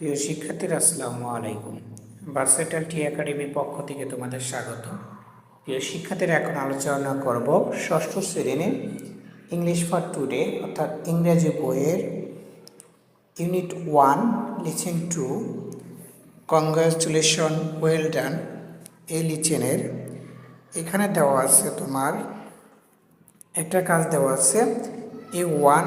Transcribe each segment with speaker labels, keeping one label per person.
Speaker 1: প্রিয় শিক্ষার্থীরা, আসসালামু আলাইকুম। ভার্সেটাল টি একাডেমির পক্ষ থেকে তোমাদের স্বাগত। প্রিয় শিক্ষার্থীরা, এখন আলোচনা করব ষষ্ঠ শ্রেণির ইংলিশ ফর টুডে অর্থাৎ ইংরেজি বইয়ের unit one listen to congratulation well done এই লিচেনের এখানে দেওয়া আছে তোমার, একটা কাজ দেওয়া আছে এ ওয়ান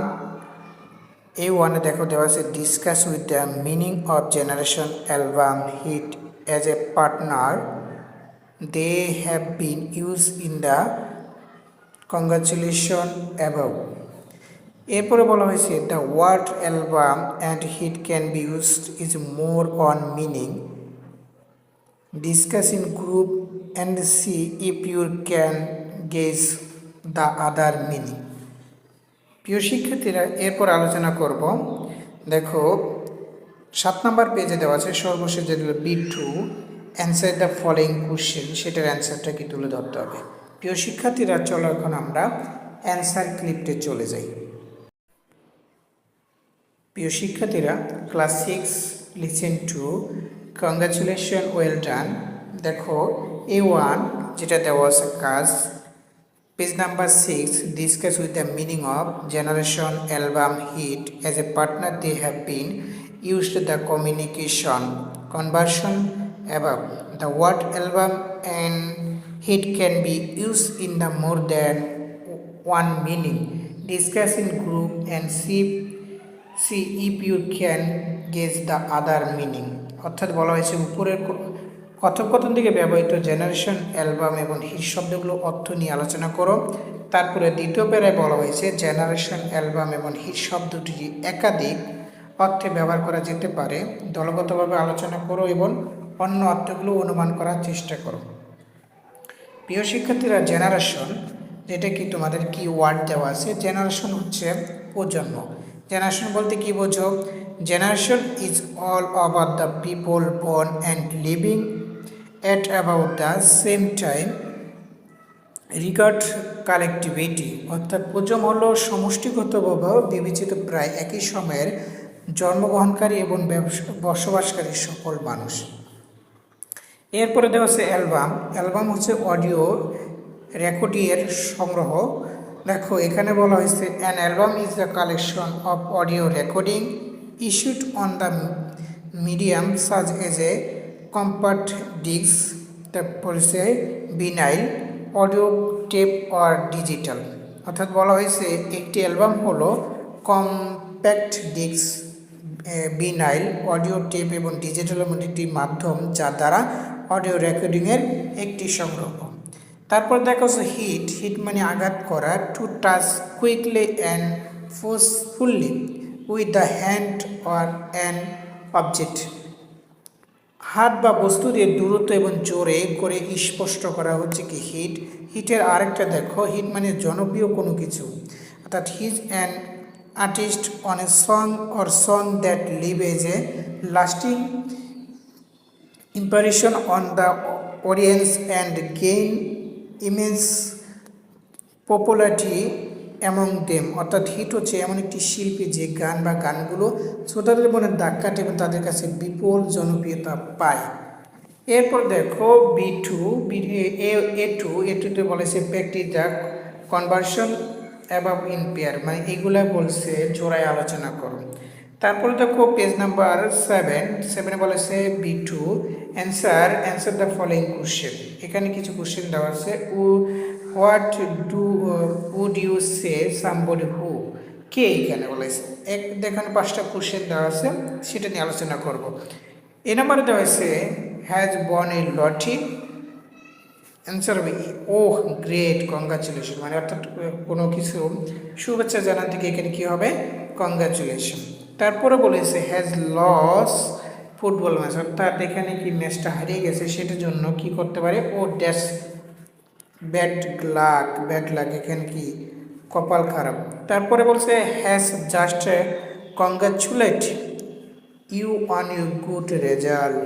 Speaker 1: এই ওয়ানে দেখো দেওয়া আছে discuss with the meaning of generation album hit as a partner they have been use in the congratulation about এরপরে বলা হয়েছে the word album and hit can be used is more on meaning discuss in group and see if your can guess the other meaning প্রিয় শিক্ষার্থীরা, এরপর আলোচনা করব। দেখো, সাত নম্বর পেজে দেওয়া আছে, সর্বশেষ যেগুলো B two answer the following question সেটার অ্যান্সারটা কি তুলে ধরতে হবে। প্রিয় শিক্ষার্থীরা, চলো এখন আমরা অ্যান্সার ক্লিপটে চলে যাই। প্রিয় শিক্ষার্থীরা class six listen to congratulation well done দেখো এ ওয়ান যেটা দেওয়া আছে কাজ Page number 6 discuss with the meaning of generation album hit as a partner they have been used the communication conversion above the word album and hit can be used in the more than one meaning discuss in group and see see if you can guess the other meaning অর্থাৎ বলা হয়েছে উপরের কথোপকথন থেকে ব্যবহৃত generation album এবং hit শব্দগুলো অর্থ নিয়ে আলোচনা করো। তারপরে দ্বিতীয় পেরায় বলা হয়েছে জেনারেশন অ্যালবাম এবং হিট শব্দটি একাধিক অর্থে ব্যবহার করা যেতে পারে, দলগতভাবে আলোচনা করো এবং অন্য অর্থগুলো অনুমান করার চেষ্টা করো। প্রিয় শিক্ষার্থীরা জেনারেশন যেটা কি তোমাদের কি ওয়ার্ড দেওয়া আছে জেনারেশন হচ্ছে প্রজন্ম। জেনারেশন বলতে কি বোঝো? Generation is all over the people born and living at about the same time regard collectivity অর্থাৎ প্রজন্ম হল সমষ্টিগতভাবে বিবেচিত প্রায় একই সময়ের জন্মগ্রহণকারী এবং বসবাসকারী সকল মানুষ। এরপরে দেওয়া আছে অ্যালবাম। অ্যালবাম হচ্ছে অডিও রেকর্ডিংয়ের সংগ্রহ। দেখো, এখানে বলা হয়েছে an album is the collection of audio recording issued on the medium such as a compact disc তারপরে say vinyl, audio tape or digital. অর্থাৎ বলা হয়েছে একটি অ্যালবাম হলো compact disc vinyl, audio tape এবং ডিজিটাল এমন একটি মাধ্যম যার দ্বারা অডিও রেকর্ডিংয়ের একটি সংগ্রহ। তারপর দেখা হচ্ছে হিট হিট মানে আঘাত করা, to touch quickly and forcefully with the hand or an object. হাত বা বস্তু দিয়ে দূরত্ব এবং জোরে করে স্পষ্ট করা হচ্ছে কি হিট? হিটের আরেকটা দেখো, হিট মানে জনপ্রিয় কোনো কিছু। অর্থাৎ his an artist on a song or song that leave as a lasting impression on the audience and gain immense popularity among them অর্থাৎ হিট হচ্ছে এমন একটি শিল্পী যে গান বা গানগুলো শ্রোতাদের মনে দাগ কাটে এবং তাদের কাছে বিপুল জনপ্রিয়তা পায়। এরপর দেখো B two A two A টুতে বলেছে practice the conversion above in pair মানে এগুলা বলছে জোড়ায় আলোচনা করো। তারপরে দেখো পেজ নাম্বার সেভেন সেভেনে বলেছে B two answer answer the following question এখানে কিছু কোশ্চেন দেওয়া আছে। উ what do would you say somebody who কে এখানে বলেছে? এক, দেখানে পাঁচটা কোশ্চেন দেওয়া আছে, সেটা নিয়ে আলোচনা করব। এ নাম্বারে দেওয়া হয়েছে হ্যাজ বন এ লটি অ্যান্সার হবে ও গ্রেট কংগ্রাচুলেশন মানে অর্থাৎ কোনো কিছু শুভেচ্ছা জানান থেকে এখানে কী হবে? কংগ্রাচুলেশন তারপরে বলেছে হ্যাজ লস ফুটবল ম্যাচ অর্থাৎ এখানে কি ম্যাচটা হারিয়ে গেছে, সেটার জন্য কি করতে পারে? ও dash bad luck bad luck, এখানে কি? কপাল খারাপ। তারপরে বলছে has just congratulate you on you good result.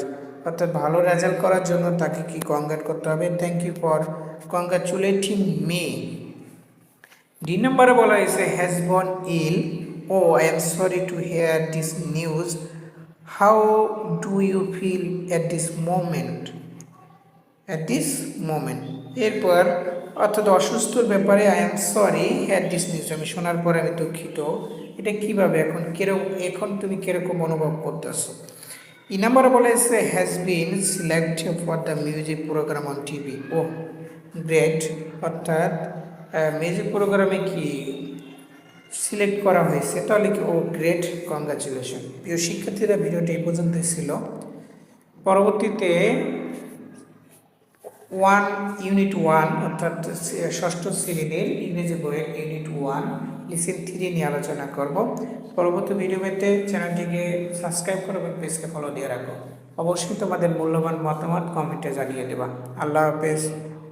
Speaker 1: অর্থাৎ ভালো রেজাল্ট করার জন্য তাকে কি কংগ্রেট করতে হবে? Thank you for congratulating me D নম্বরে বলা হয়েছে has been ill oh I am sorry to hear this news how do you feel at this moment at this moment এরপর, অর্থাৎ অসুস্থর ব্যাপারে I am sorry at this news আমি শোনার পরে আমি দুঃখিত। এটা কীভাবে এখন কীরকম এখন তুমি কীরকম অনুভব করতেছো? ই নাম্বার বলেছে has been selected for the music programme on TV oh great অর্থাৎ মিউজিক প্রোগ্রামে কি সিলেক্ট করা হয়েছে? তাহলে কি ও গ্রেট কংগ্রাচুলেশন প্রিয় শিক্ষার্থীরা, ভিডিওটি এই পর্যন্তই ছিল। পরবর্তীতে ওয়ান ইউনিট ওয়ান, অর্থাৎ ষষ্ঠ শ্রেণির ইংরেজি বইয়ের ইউনিট ওয়ান, লিসেন থ্রি নিয়ে আলোচনা করব। পরবর্তী ভিডিওতে চ্যানেলটিকে সাবস্ক্রাইব করো এবং পেজকে ফলো দিয়ে রাখো। অবশ্যই তোমাদের মূল্যবান মতামত কমেন্টে জানিয়ে দেবা। আল্লাহ হাফেজ।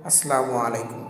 Speaker 1: আসসালামু আলাইকুম।